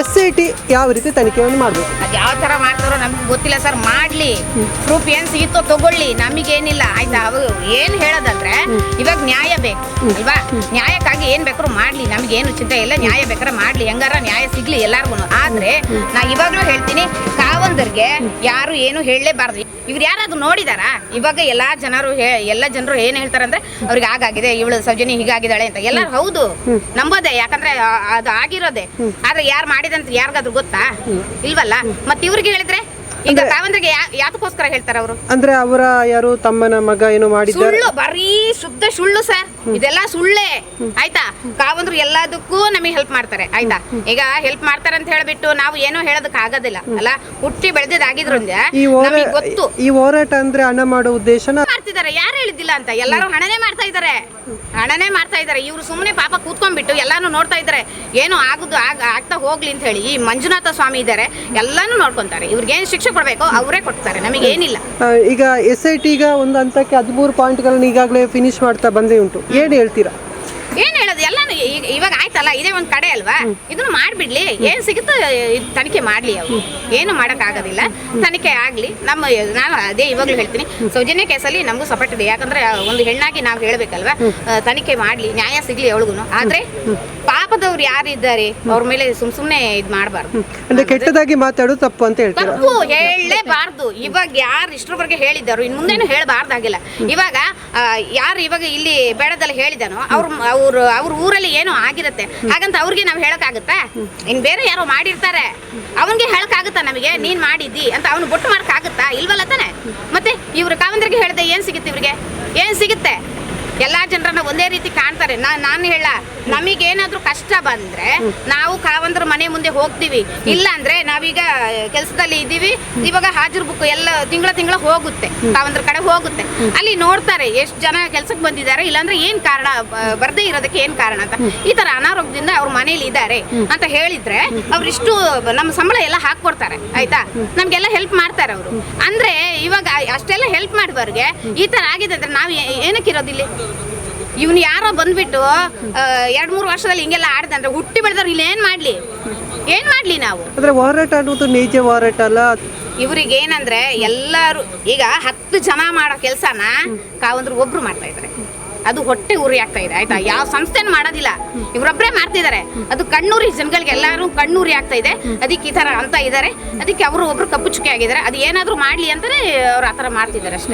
S I T ಯಾವ ರೀತಿ ತನಿಖೆಯನ್ನು ಮಾಡಬೇಕು? ಅದು ಯಾವ ತರ ಮಾಡ್ತಾರೋ ನಮ್ಗೆ ಗೊತ್ತಿಲ್ಲ ಸರ್. ಮಾಡ್ಲಿ. ಪ್ರೂಫ್ ಏನು ಸಿಗುತ್ತೋ ತಗೊಳ್ಳಿ. ನಮಗೇನಿಲ್ಲ. ಆಯ್ತಾ? ಅವು ಏನು ಹೇಳೋದಂದ್ರೆ ಇವಾಗ ನ್ಯಾಯ ಬೇಕು. ಅಲ್ವಾ ನ್ಯಾಯಕ್ಕಾಗಿ ಏನು ಬೇಕಾದ್ರೂ ಮಾಡ್ಲಿ. ನಮಗೇನು ಚಿಂತೆ ಇಲ್ಲ. ನ್ಯಾಯ ಬೇಕಾದ್ರೆ ಮಾಡ್ಲಿ. ಹೆಂಗಾರ ನ್ಯಾಯ ಸಿಗ್ಲಿ ಎಲ್ಲಾರ್ಗು ಆದ್ರೆ ನಾ ಇವಾಗಲೂ ಹೇಳ್ತೀನಿ ಕಾವಂದರಿಗೆ ಯಾರು ಏನು ಹೇಳಲೇಬಾರ್ದು. ಇವ್ರು ಯಾರಾದ್ರೂ ನೋಡಿದಾರ? ಇವಾಗ ಎಲ್ಲಾ ಜನರು ಎಲ್ಲ ಜನರು ಏನು ಹೇಳ್ತಾರಂದ್ರೆ ಅವ್ರಿಗೆ ಆಗಾಗಿದೆ ಇವಳು ಸೌಜನ್ಯ ಹೀಗಾಗಿದ್ದಾಳೆ ಅಂತ. ಎಲ್ಲರೂ ಹೌದು. ನಂಬೋದೆ. ಯಾಕಂದ್ರೆ ಅದು ಆಗಿರೋದೆ. ಆದ್ರೆ ಯಾರು ಮಾಡಿದಂತ ಯಾರಿಗಾದ್ರೂ ಗೊತ್ತಾ? ಇಲ್ವಲ್ಲ? ಮತ್ತೆ ಇವ್ರಿಗೆ ಹೇಳಿದ್ರೆ ಈಗ ಕಾವಂದ್ರಿಗೆ ಯಾ- ಯಾತಕ್ಕೋಸ್ಕರ ಹೇಳ್ತಾರೆ ಅವರು? ಅಂದ್ರೆ ಅವರ ಯಾರು ತಮ್ಮನ ಮಗ ಏನೋ ಮಾಡಿದ್ದಾರೆ? ಸುಳ್ಳು ಬರೀ ಶುದ್ಧ ಸುಳ್ಳು ಸರ್ ಇದೆಲ್ಲ ಸುಳ್ಳೇ. ಆಯ್ತಾ? ಕಾವಂದ್ರು ಎಲ್ಲದಕ್ಕೂ ನಮಗೆ ಹೆಲ್ಪ್ ಮಾಡ್ತಾರೆ ಆಯ್ತಾ? ಈಗ ಹೆಲ್ಪ್ ಮಾಡ್ತಾರೆ ಅಂತ ಹೇಳ್ಬಿಟ್ಟು ನಾವು ಏನೋ ಹೇಳೋದಕ್ಕೆ ಆಗೋದಿಲ್ಲ ಅಲ್ಲ? ಹುಟ್ಟಿ ಬೆಳೆದಿದ್ದಾಗಿದ್ರಿಂದ ನಮಗೆ ಗೊತ್ತು. ಈ ಹೋರಾಟ ಅಂದ್ರೆ ಹಣ ಮಾಡೋ ಉದ್ದೇಶನ ಮಾಡ್ತಿದ್ದಾರೆ ಯಾರು ಹೇಳಿದ್ದಿಲ್ಲ ಅಂತ? ಎಲ್ಲರೂ ಹಣನೇ ಮಾಡ್ತಾ ಇದ್ದಾರೆ. ಹಣನೇ ಮಾಡ್ತಾ ಇದ್ದಾರೆ. ಇವ್ರು ಸುಮ್ಮನೆ ಪಾಪ ಕೂತ್ಕೊಂಡ್ಬಿಟ್ಟು ಎಲ್ಲಾನು ನೋಡ್ತಾ ಇದ್ದಾರೆ. ಏನೋ ಆಗುದು, ಆಗ, ಆಗ್ತಾ ಹೋಗ್ಲಿ ಅಂತ ಹೇಳಿ ಈ ಮಂಜುನಾಥ ಸ್ವಾಮಿ ಇದ್ದಾರೆ, ಎಲ್ಲಾನು ನೋಡ್ಕೊಂತಾರೆ. ಇವ್ರಿಗೆ ಏನು ಶಿಕ್ಷೆ ಕೊಡಬೇಕು, ಅವರೇ ಕೊಡ್ತಾರೆ ನಮಗೆ ಏನಿಲ್ಲ. ಈಗ ಎಸ್ ಐ ಟಿ ಈಗ ಒಂದು ಹಂತಕ್ಕೆ ಹದಿಮೂರು ಪಾಯಿಂಟ್ಗಳನ್ನ ಈಗಾಗಲೇ ಫಿನಿಶ್ ಮಾಡ್ತಾ ಬಂದೇ ಉಂಟು. ಏನು ಹೇಳ್ತೀರಾ? ಏನ್ ಹೇಳೋದು? ಎಲ್ಲಾನು ಈಗ- ಇವಾಗ ಆಯ್ತಲ್ಲ ಇದೇ ಒಂದ್ ಕಡೆ ಅಲ್ವಾ? ಇದನ್ನ ಮಾಡ್ಬಿಡ್ಲಿ. ಏನ್ ಸಿಗುತ್ತೋ ಇದ್ ತನಿಖೆ ಮಾಡ್ಲಿ ಅವ್ರು ಏನು ಮಾಡಕ್ ಆಗೋದಿಲ್ಲ ತನಿಖೆ ಆಗ್ಲಿ. ನಮ್ಮ ನಾನು ಅದೇ ಇವಾಗ್ಲೂ ಹೇಳ್ತೀನಿ. ಸೌಜನ್ಯ ಕೇಸಲ್ಲಿ ನಮಗೂ ಸಪೋರ್ಟ್ ಇದೆ. ಯಾಕಂದ್ರೆ ಒಂದು ಹೆಣ್ಣಾಗಿ ನಾವು ಹೇಳ್ಬೇಕಲ್ವಾ? ತನಿಖೆ ಮಾಡ್ಲಿ. ನ್ಯಾಯ ಸಿಗ್ಲಿ ಅವಳಿಗೂ ಆದ್ರೆ ಪಾಪದವ್ರು ಯಾರಿದ್ದಾರೆ ಅವ್ರ ಮೇಲೆ ಸುಮ್ ಸುಮ್ನೆ ಇದ್ ಮಾಡಬಾರ್ದು. ಅಂದ್ರೆ ಕೆಟ್ಟದಾಗಿ ಮಾತಾಡೋದು ತಪ್ಪು ಅಂತ ಹೇಳ್ತೀರಾ? ತಪ್ಪು ಹೇಳಲೇಬಾರ್ದು. ಇವಾಗ ಯಾರು ಇಷ್ಟರವರೆಗೆ ಹೇಳಿದ್ದಾರೋ ಇನ್ನು ಮುಂದೇನು ಹೇಳಬಾರ್ದಾಗಿಲ್ಲ. ಇವಾಗ ಆ, ಯಾರು ಇವಾಗ ಇಲ್ಲಿ ಬೇಡದಲ್ಲಿ ಹೇಳಿದಾನೋ ಅವ್ರ ಅವ್ರ ಅವ್ರ ಊರಲ್ಲಿ ಏನೋ ಆಗಿರುತ್ತೆ. ಹಾಗಂತ ಅವ್ರಿಗೆ ನಾವು ಹೇಳಕ್ಕಾಗತ್ತಾ? ಇನ್ ಬೇರೆ ಯಾರೋ ಮಾಡಿರ್ತಾರೆ. ಅವನ್ಗೆ ಹೇಳಕ್ಕಾಗುತ್ತಾ ನಮಗೆ? ನೀನ್ ಮಾಡಿದ್ದಿ ಅಂತ ಅವ್ನು ಬೊಟ್ಟು ಮಾಡಕ್ಕಾಗುತ್ತಾ? ಇಲ್ವಲ್ಲ ತಾನೆ? ಮತ್ತೆ ಇವ್ರ ಕಾವಂದ್ರಿಗೆ ಹೇಳಿದೆ ಏನ್ ಸಿಗುತ್ತೆ ಇವ್ರಿಗೆ? ಏನ್ ಸಿಗುತ್ತೆ? ಎಲ್ಲಾ ಜನರನ್ನ ಒಂದೇ ರೀತಿ ಕಾಣ್ತಾರೆ. ನಾ- ನಾನು ಹೇಳ ನಮಗೇನಾದ್ರೂ ಕಷ್ಟ ಬಂದ್ರೆ ನಾವು ಕಾವಂದ್ರ ಮನೆ ಮುಂದೆ ಹೋಗ್ತೀವಿ. ಇಲ್ಲ ಅಂದ್ರೆ ನಾವೀಗ ಕೆಲಸದಲ್ಲಿ ಇದ್ದೀವಿ ಇವಾಗ ಹಾಜರ್ ಬುಕ್ ಎಲ್ಲ ತಿಂಗಳ ತಿಂಗಳ ಹೋಗುತ್ತೆ ಕಾವಂದ್ರ ಕಡೆ ಹೋಗುತ್ತೆ. ಅಲ್ಲಿ ನೋಡ್ತಾರೆ ಎಷ್ಟು ಜನ ಕೆಲ್ಸಕ್ಕೆ ಬಂದಿದ್ದಾರೆ ಇಲ್ಲಾಂದ್ರೆ ಏನ್ ಕಾರಣ ಬರ್ದೇ ಇರೋದಕ್ಕೆ ಏನ್ ಕಾರಣ ಅಂತ. ಈ ತರ ಅನಾರೋಗ್ಯದಿಂದ ಅವ್ರ ಮನೇಲಿ ಇದ್ದಾರೆ ಅಂತ ಹೇಳಿದ್ರೆ ಅವ್ರಿಷ್ಟು ನಮ್ಮ ಸಂಬಳ ಎಲ್ಲ ಹಾಕೊಡ್ತಾರೆ ಆಯ್ತಾ? ನಮ್ಗೆಲ್ಲ ಹೆಲ್ಪ್ ಮಾಡ್ತಾರೆ ಅವರು. ಅಂದ್ರೆ ಅಷ್ಟೆಲ್ಲ ಹೆಲ್ಪ್ ಮಾಡಿದವ್ರಿಗೆ ಈ ತರ ಆಗಿದೆ ಅಂದ್ರೆ ನಾವು ಏನಕ್ಕೆ ಇರೋದಿಲ್ಲಿ ಇವ್ನು ಯಾರೋ ಬಂದ್ಬಿಟ್ಟು ಎರಡು ಮೂರು ವರ್ಷದಲ್ಲಿ ಹಿಂಗೆಲ್ಲ ಆಡ್ದಂದ್ರೆ ಹುಟ್ಟಿ ಬೆಳೆದವ್ರು ಇಲ್ಲಿ ಏನು ಮಾಡ್ಲಿ? ಏನು ಮಾಡ್ಲಿ ನಾವು? ಅಂದರೆ ಹೋರಾಟ ಅನ್ನೋದು ನಿಜ ಹೋರಾಟ ಅಲ್ಲ? ಇವ್ರಿಗೆ ಏನಂದ್ರೆ ಎಲ್ಲರೂ ಈಗ ಹತ್ತು ಜನ ಮಾಡೋ ಕೆಲಸನ ಕಾವಂದ್ರು ಒಬ್ರು ಮಾಡ್ತಾ ಇದ್ದಾರೆ ಅದು ಹೊಟ್ಟೆ ಉರಿ ಆಗ್ತಾ ಇದೆ, ಆಯ್ತಾ? ಯಾವ ಸಂಸ್ಥೆನೂ ಮಾಡೋದಿಲ್ಲ. ಇವರೊಬ್ಬರೇ ಮಾಡ್ತಿದ್ದಾರೆ. ಅದು ಕಣ್ಣೂರಿ ಜನಗಳಿಗೆ ಎಲ್ಲರೂ ಕಣ್ಣೂರಿ ಆಗ್ತಾ ಇದೆ. ಅದಕ್ಕೆ ಈ ತರ ಅಂತ ಇದ್ದಾರೆ. ಅದಕ್ಕೆ ಅವರು ಒಬ್ರು ಕಪ್ಪು ಚುಕ್ಕೆ ಆಗಿದ್ದಾರೆ. ಅದು ಏನಾದರೂ ಮಾಡ್ಲಿ ಅಂತಾನೆ ಅವ್ರು ಆ ಥರ ಮಾಡ್ತಿದ್ದಾರೆ ಅಷ್ಟೇ.